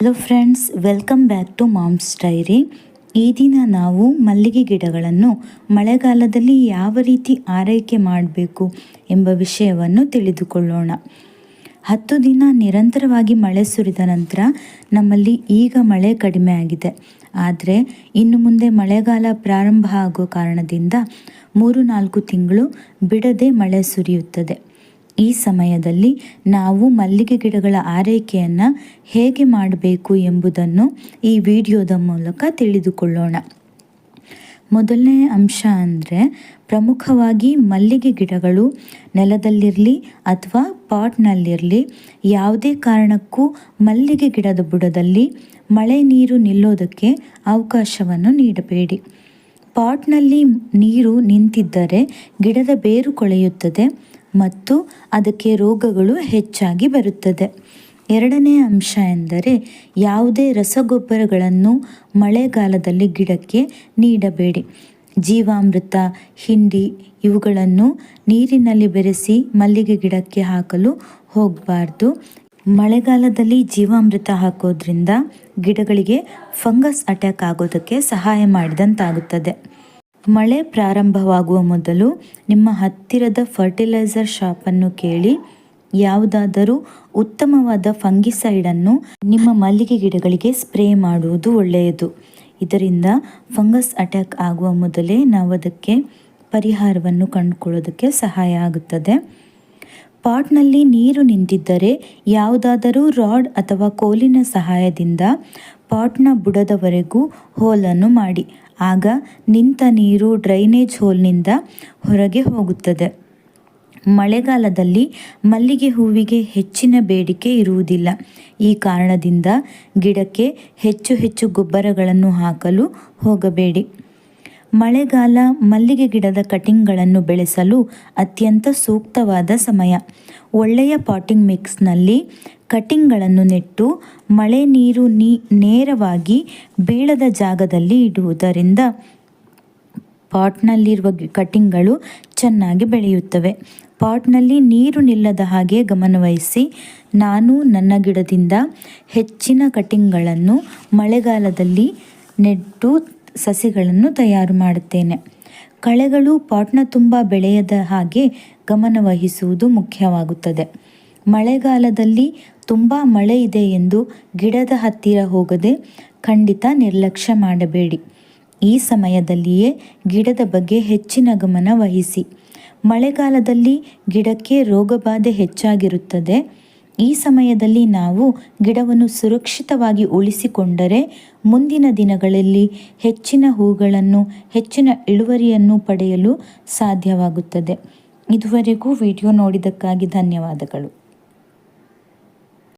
Hello friends welcome back to mom's diary ಈ ದಿನ ನಾವು ಮಲ್ಲಿಗೆ ಗಿಡಗಳನ್ನು ಮಳೆಗಾಲದಲ್ಲಿ ಯಾವ ರೀತಿ ಆರೈಕೆ ಮಾಡಬೇಕು ಎಂಬ ವಿಷಯವನ್ನು ತಿಳಿದುಕೊಳ್ಳೋಣ. ಹತ್ತು ದಿನ ನಿರಂತರವಾಗಿ ಮಳೆ ಸುರಿದ ನಂತರ ನಮ್ಮಲ್ಲಿ ಈಗ ಮಳೆ ಕಡಿಮೆ ಆಗಿದೆ. ಆದರೆ ಇನ್ನು ಮುಂದೆ ಮಳೆಗಾಲ ಪ್ರಾರಂಭ ಆಗೋ ಕಾರಣದಿಂದ ಮೂರು ನಾಲ್ಕು ತಿಂಗಳು ಬಿಡದೆ ಮಳೆ ಸುರಿಯುತ್ತದೆ. ಈ ಸಮಯದಲ್ಲಿ ನಾವು ಮಲ್ಲಿಗೆ ಗಿಡಗಳ ಆರೈಕೆಯನ್ನು ಹೇಗೆ ಮಾಡಬೇಕು ಎಂಬುದನ್ನು ಈ ವಿಡಿಯೋದ ಮೂಲಕ ತಿಳಿದುಕೊಳ್ಳೋಣ. ಮೊದಲನೇ ಅಂಶ ಅಂದರೆ ಪ್ರಮುಖವಾಗಿ ಮಲ್ಲಿಗೆ ಗಿಡಗಳು ನೆಲದಲ್ಲಿರಲಿ ಅಥವಾ ಪಾಟ್ನಲ್ಲಿರಲಿ ಯಾವುದೇ ಕಾರಣಕ್ಕೂ ಮಲ್ಲಿಗೆ ಗಿಡದ ಬುಡದಲ್ಲಿ ಮಳೆ ನೀರು ನಿಲ್ಲೋದಕ್ಕೆ ಅವಕಾಶವನ್ನು ನೀಡಬೇಡಿ. ಪಾಟ್ನಲ್ಲಿ ನೀರು ನಿಂತಿದ್ದರೆ ಗಿಡದ ಬೇರು ಕೊಳೆಯುತ್ತದೆ ಮತ್ತು ಅದಕ್ಕೆ ರೋಗಗಳು ಹೆಚ್ಚಾಗಿ ಬರುತ್ತದೆ. ಎರಡನೇ ಅಂಶ ಎಂದರೆ ಯಾವುದೇ ರಸಗೊಬ್ಬರಗಳನ್ನು ಮಳೆಗಾಲದಲ್ಲಿ ಗಿಡಕ್ಕೆ ನೀಡಬೇಡಿ. ಜೀವಾಮೃತ, ಹಿಂಡಿ ಇವುಗಳನ್ನು ನೀರಿನಲ್ಲಿ ಬೆರೆಸಿ ಮಲ್ಲಿಗೆ ಗಿಡಕ್ಕೆ ಹಾಕಲು ಹೋಗಬಾರ್ದು. ಮಳೆಗಾಲದಲ್ಲಿ ಜೀವಾಮೃತ ಹಾಕೋದ್ರಿಂದ ಗಿಡಗಳಿಗೆ ಫಂಗಸ್ ಅಟ್ಯಾಕ್ ಆಗೋದಕ್ಕೆ ಸಹಾಯ ಮಾಡಿದಂತಾಗುತ್ತದೆ. ಮಳೆ ಪ್ರಾರಂಭವಾಗುವ ಮೊದಲು ನಿಮ್ಮ ಹತ್ತಿರದ ಫರ್ಟಿಲೈಸರ್ ಶಾಪನ್ನು ಕೇಳಿ, ಯಾವುದಾದರೂ ಉತ್ತಮವಾದ ಫಂಗಿಸೈಡನ್ನು ನಿಮ್ಮ ಮಲ್ಲಿಗೆ ಗಿಡಗಳಿಗೆ ಸ್ಪ್ರೇ ಮಾಡುವುದು ಒಳ್ಳೆಯದು. ಇದರಿಂದ ಫಂಗಸ್ ಅಟ್ಯಾಕ್ ಆಗುವ ಮೊದಲೇ ನಾವು ಅದಕ್ಕೆ ಪರಿಹಾರವನ್ನು ಕಂಡುಕೊಳ್ಳೋದಕ್ಕೆ ಸಹಾಯ ಆಗುತ್ತದೆ. ಪಾಟ್ನಲ್ಲಿ ನೀರು ನಿಂತಿದ್ದರೆ ಯಾವುದಾದರೂ ರಾಡ್ ಅಥವಾ ಕೋಲಿನ ಸಹಾಯದಿಂದ ಪಾಟ್ನ ಬುಡದವರೆಗೂ ಹೋಲನ್ನು ಮಾಡಿ. ಆಗ ನಿಂತ ನೀರು ಡ್ರೈನೇಜ್ ಹೋಲ್ನಿಂದ ಹೊರಗೆ ಹೋಗುತ್ತದೆ. ಮಳೆಗಾಲದಲ್ಲಿ ಮಲ್ಲಿಗೆ ಹೂವಿಗೆ ಹೆಚ್ಚಿನ ಬೇಡಿಕೆ ಇರುವುದಿಲ್ಲ. ಈ ಕಾರಣದಿಂದ ಗಿಡಕ್ಕೆ ಹೆಚ್ಚು ಹೆಚ್ಚು ಗೊಬ್ಬರಗಳನ್ನು ಹಾಕಲು ಹೋಗಬೇಡಿ. ಮಳೆಗಾಲ ಮಲ್ಲಿಗೆ ಗಿಡದ ಕಟಿಂಗ್ಗಳನ್ನು ಬೆಳೆಸಲು ಅತ್ಯಂತ ಸೂಕ್ತವಾದ ಸಮಯ. ಒಳ್ಳೆಯ ಪಾಟಿಂಗ್ ಮಿಕ್ಸ್ನಲ್ಲಿ ಕಟಿಂಗ್ಗಳನ್ನು ನೆಟ್ಟು ಮಳೆ ನೀರು ನೀ, ನೇರವಾಗಿ ಬೀಳದ ಜಾಗದಲ್ಲಿ ಇಡುವುದರಿಂದ ಪಾಟ್ನಲ್ಲಿರುವ ಕಟಿಂಗ್ಗಳು ಚೆನ್ನಾಗಿ ಬೆಳೆಯುತ್ತವೆ. ಪಾಟ್ನಲ್ಲಿ ನೀರು ನಿಲ್ಲದ ಹಾಗೆ ಗಮನವಹಿಸಿ ನಾನು ನನ್ನ ಗಿಡದಿಂದ ಹೆಚ್ಚಿನ ಕಟಿಂಗ್ಗಳನ್ನು ಮಳೆಗಾಲದಲ್ಲಿ ನೆಟ್ಟು ಸಸಿಗಳನ್ನು ತಯಾರು ಮಾಡುತ್ತೇನೆ. ಕಳೆಗಳು ಪಾಟ್ನ ತುಂಬ ಬೆಳೆಯದ ಹಾಗೆ ಗಮನವಹಿಸುವುದು ಮುಖ್ಯವಾಗುತ್ತದೆ. ಮಳೆಗಾಲದಲ್ಲಿ ತುಂಬ ಮಳೆ ಇದೆ ಎಂದು ಗಿಡದ ಹತ್ತಿರ ಹೋಗದೆ ಖಂಡಿತ ನಿರ್ಲಕ್ಷ್ಯ ಮಾಡಬೇಡಿ. ಈ ಸಮಯದಲ್ಲಿಯೇ ಗಿಡದ ಬಗ್ಗೆ ಹೆಚ್ಚಿನ ಗಮನ ವಹಿಸಿ. ಮಳೆಗಾಲದಲ್ಲಿ ಗಿಡಕ್ಕೆ ರೋಗಬಾಧೆ ಹೆಚ್ಚಾಗಿರುತ್ತದೆ. ಈ ಸಮಯದಲ್ಲಿ ನಾವು ಗಿಡವನ್ನು ಸುರಕ್ಷಿತವಾಗಿ ಉಳಿಸಿಕೊಂಡರೆ ಮುಂದಿನ ದಿನಗಳಲ್ಲಿ ಹೆಚ್ಚಿನ ಹೂಗಳನ್ನು, ಹೆಚ್ಚಿನ ಇಳುವರಿಯನ್ನು ಪಡೆಯಲು ಸಾಧ್ಯವಾಗುತ್ತದೆ. ಇದುವರೆಗೂ ವಿಡಿಯೋ ನೋಡಿದ್ದಕ್ಕಾಗಿ ಧನ್ಯವಾದಗಳು.